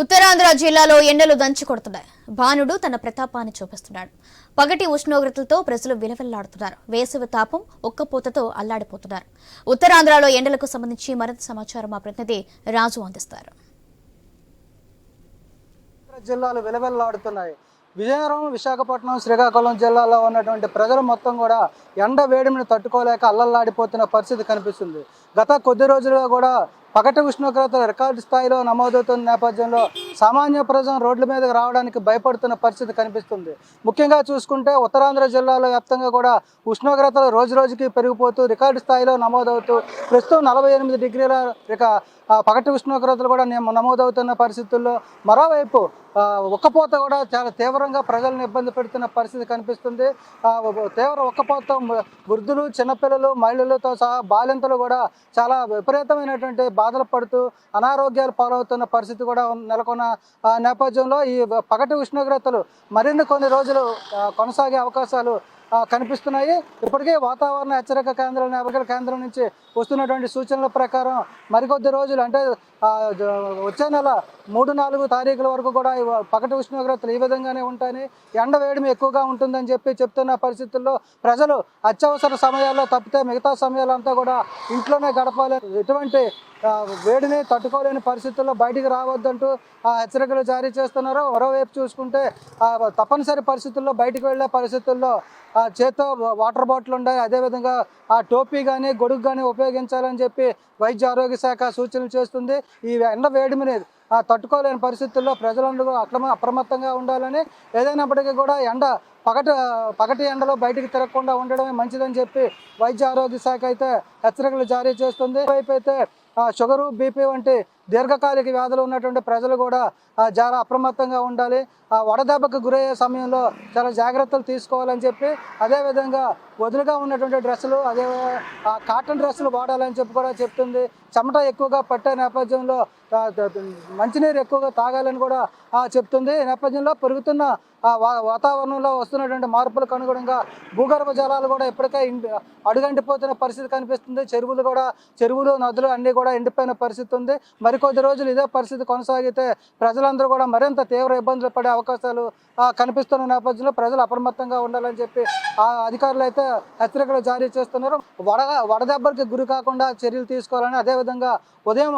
ఉత్తరాంధ్ర జిల్లాలో ఎండలు దంచి కొడుతున్నాయి. భానుడు తన ప్రతాపాన్ని చూపిస్తున్నాడు. పగటి ఉష్ణోగ్రతలతో ప్రజలు విలవిల్లాడుతున్నారు. వేసవి తాపం ఒక్కపోతతో అల్లాడిపోతున్నారు. ఉత్తరాంధ్రలో ఎండలకు సంబంధించి మరింత సమాచారం మా ప్రతినిధి రాజు అందిస్తారు. జిల్లాలు విలవిల్లాడుతున్నాయి. విజయనగరం విశాఖపట్నం శ్రీకాకుళం జిల్లాలో ఉన్నటువంటి ప్రజలు మొత్తం కూడా ఎండ వేడిమిని తట్టుకోలేక అల్లల్లాడిపోతున్న పరిస్థితి కనిపిస్తుంది. గత కొద్ది రోజులుగా కూడా పగటి ఉష్ణోగ్రతలు రికార్డు స్థాయిలో నమోదవుతున్న నేపథ్యంలో సామాన్య ప్రజలు రోడ్ల మీదకి రావడానికి భయపడుతున్న పరిస్థితి కనిపిస్తుంది. ముఖ్యంగా చూసుకుంటే ఉత్తరాంధ్ర జిల్లాలో వ్యాప్తంగా కూడా ఉష్ణోగ్రతలు రోజు రోజుకి పెరిగిపోతూ రికార్డు స్థాయిలో నమోదవుతూ ప్రస్తుతం నలభై ఎనిమిది డిగ్రీల ఇక పగటి ఉష్ణోగ్రతలు కూడా నమోదవుతున్న పరిస్థితుల్లో మరోవైపు ఒక్కపోత ఉక్కపోత కూడా చాలా తీవ్రంగా ప్రజలను ఇబ్బంది పెడుతున్న పరిస్థితి కనిపిస్తుంది. తీవ్ర ఒక్కపోత వృద్ధులు చిన్నపిల్లలు మహిళలతో సహా బాలింతలు కూడా చాలా విపరీతమైనటువంటి బాధలు పడుతూ అనారోగ్యాలు పాలవుతున్న పరిస్థితి కూడా నెలకొన్న నేపథ్యంలో ఈ పగటి ఉష్ణోగ్రతలు మరిన్ని కొన్ని రోజులు కొనసాగే అవకాశాలు కనిపిస్తున్నాయి. ఇప్పటికే వాతావరణ హెచ్చరిక కేంద్రం నేపథ్య కేంద్రం నుంచి వస్తున్నటువంటి సూచనల ప్రకారం మరికొద్ది రోజులు అంటే వచ్చే నెల మూడు నాలుగు తారీఖుల వరకు కూడా పగటి ఉష్ణోగ్రతలు ఈ విధంగానే ఉంటాయని ఎండ వేడిమి ఎక్కువగా ఉంటుందని చెప్పి చెప్తున్న పరిస్థితుల్లో ప్రజలు అత్యవసర సమయాల్లో తప్పితే మిగతా సమయాలంతా కూడా ఇంట్లోనే గడపాలి. ఎటువంటి వేడిని తట్టుకోలేని పరిస్థితుల్లో బయటికి రావద్దంటూ ఆ హెచ్చరికలు జారీ చేస్తున్నారు. మరోవైపు చూసుకుంటే తప్పనిసరి పరిస్థితుల్లో బయటికి వెళ్ళే పరిస్థితుల్లో ఆ చేత్తో వాటర్ బాటిల్ ఉండాలి. అదేవిధంగా ఆ టోపీ కానీ గొడుగు కానీ ఉపయోగించాలని చెప్పి వైద్య ఆరోగ్య శాఖ సూచనలు చేస్తుంది. ఈ ఎండ వేడిమిని ఆ తట్టుకోలేని పరిస్థితుల్లో ప్రజలందరూ అక్రమ అప్రమత్తంగా ఉండాలని ఏదైనప్పటికీ కూడా ఎండ పగటి పగటి ఎండలో బయటికి తిరగకుండా ఉండడమే మంచిదని చెప్పి వైద్య ఆరోగ్య శాఖ అయితే హెచ్చరికలు జారీ చేస్తుంది. వైపు అయితే షుగరు బీపీ వంటి దీర్ఘకాలిక వ్యాధులు ఉన్నటువంటి ప్రజలు కూడా చాలా అప్రమత్తంగా ఉండాలి. ఆ వడదెబ్బకు గురయ్యే సమయంలో చాలా జాగ్రత్తలు తీసుకోవాలని చెప్పి అదేవిధంగా వదులుగా ఉన్నటువంటి డ్రెస్సులు అదే కాటన్ డ్రెస్సులు వాడాలని చెప్పి కూడా చెప్తుంది. చెమట ఎక్కువగా పట్టే నేపథ్యంలో మంచినీరు ఎక్కువగా తాగాలని కూడా చెప్తుంది. నేపథ్యంలో పెరుగుతున్న వా- వాతావరణంలో వస్తున్నటువంటి మార్పులకు అనుగుణంగా భూగర్భ జలాలు కూడా ఇప్పటికే అడుగంటిపోతున్న పరిస్థితి కనిపిస్తుంది. చెరువులు కూడా చెరువులు నదులు అన్నీ కూడా ఎండిపోయిన పరిస్థితి ఉంది. మరికొద్ది రోజులు ఇదే పరిస్థితి కొనసాగితే ప్రజలందరూ కూడా మరింత తీవ్ర ఇబ్బందులు పడే అవకాశాలు కనిపిస్తున్న నేపథ్యంలో ప్రజలు అప్రమత్తంగా ఉండాలని చెప్పి ఆ అధికారులు అయితే హెచ్చరికలు జారీ చేస్తున్నారు వడ వడదెబ్బలకి గురి కాకుండా చర్యలు తీసుకోవాలని అదేవిధంగా ఉదయం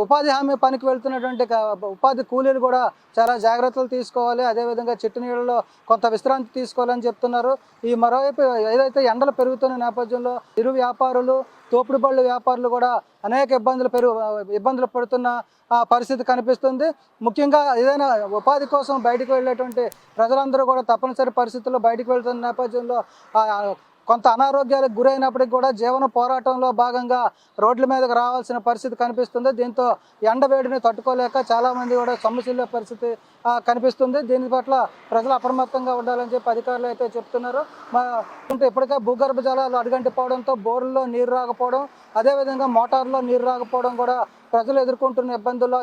ఉపాధి హామీ పనికి వెళ్తున్నటువంటి ఉపాధి కూలీలు కూడా చాలా జాగ్రత్తలు తీసుకోవాలి. అదేవిధంగా చెట్టు నీళ్ళలో కొంత విశ్రాంతి తీసుకోవాలని చెప్తున్నారు. ఈ మరోవైపు ఏదైతే ఎండలు పెరుగుతున్న నేపథ్యంలో ఇరు వ్యాపారులు తోపుడు బళ్ళు వ్యాపారులు కూడా అనేక ఇబ్బందులు పెరుగు ఇబ్బందులు పడుతున్న ఆ, పరిస్థితి కనిపిస్తుంది. ముఖ్యంగా ఏదైనా ఉపాధి కోసం బయటకు వెళ్ళేటువంటి ప్రజలందరూ కూడా తప్పనిసరి పరిస్థితుల్లో బయటకు వెళ్తున్న నేపథ్యంలో కొంత అనారోగ్యాలకు గురైనప్పటికీ కూడా జీవన పోరాటంలో భాగంగా రోడ్ల మీదకి రావాల్సిన పరిస్థితి కనిపిస్తుంది. దీంతో ఎండ వేడిని తట్టుకోలేక చాలామంది కూడా సమస్యల పరిస్థితి కనిపిస్తుంది. దీని పట్ల ప్రజలు అప్రమత్తంగా ఉండాలని చెప్పి అధికారులు అయితే చెప్తున్నారు. మా అంటే ఇప్పటికే భూగర్భ జలాలు అడుగంటిపోవడంతో బోర్లలో నీరు రాకపోవడం అదేవిధంగా మోటార్లో నీరు రాకపోవడం కూడా ప్రజలు ఎదుర్కొంటున్న ఇబ్బందుల్లో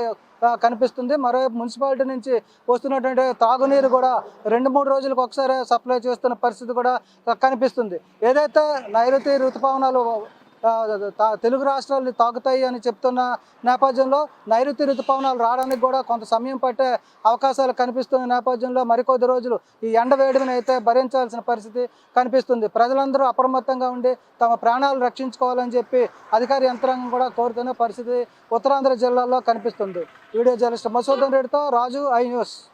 కనిపిస్తుంది. మరోవైపు మున్సిపాలిటీ నుంచి వస్తున్నటువంటి తాగునీరు కూడా రెండు మూడు రోజులకు ఒకసారి సప్లై చేస్తున్న పరిస్థితి కూడా కనిపిస్తుంది. ఏదైతే నైరుతి ఋతుపవనాలు తెలుగు రాష్ట్రాలు తాకుతాయి అని చెప్తున్న నేపథ్యంలో నైరుతి ఋతుపవనాలు రావడానికి కూడా కొంత సమయం పట్టే అవకాశాలు కనిపిస్తున్న నేపథ్యంలో మరికొద్ది రోజులు ఈ ఎండ వేడిని అయితే భరించాల్సిన పరిస్థితి కనిపిస్తుంది. ప్రజలందరూ అప్రమత్తంగా ఉండి తమ ప్రాణాలు రక్షించుకోవాలని చెప్పి అధికార యంత్రాంగం కూడా కోరుతున్న పరిస్థితి ఉత్తరాంధ్ర జిల్లాలో కనిపిస్తుంది. వీడియో జర్నలిస్ట్ మసూదన్ రెడ్డితో రాజు ఐ న్యూస్.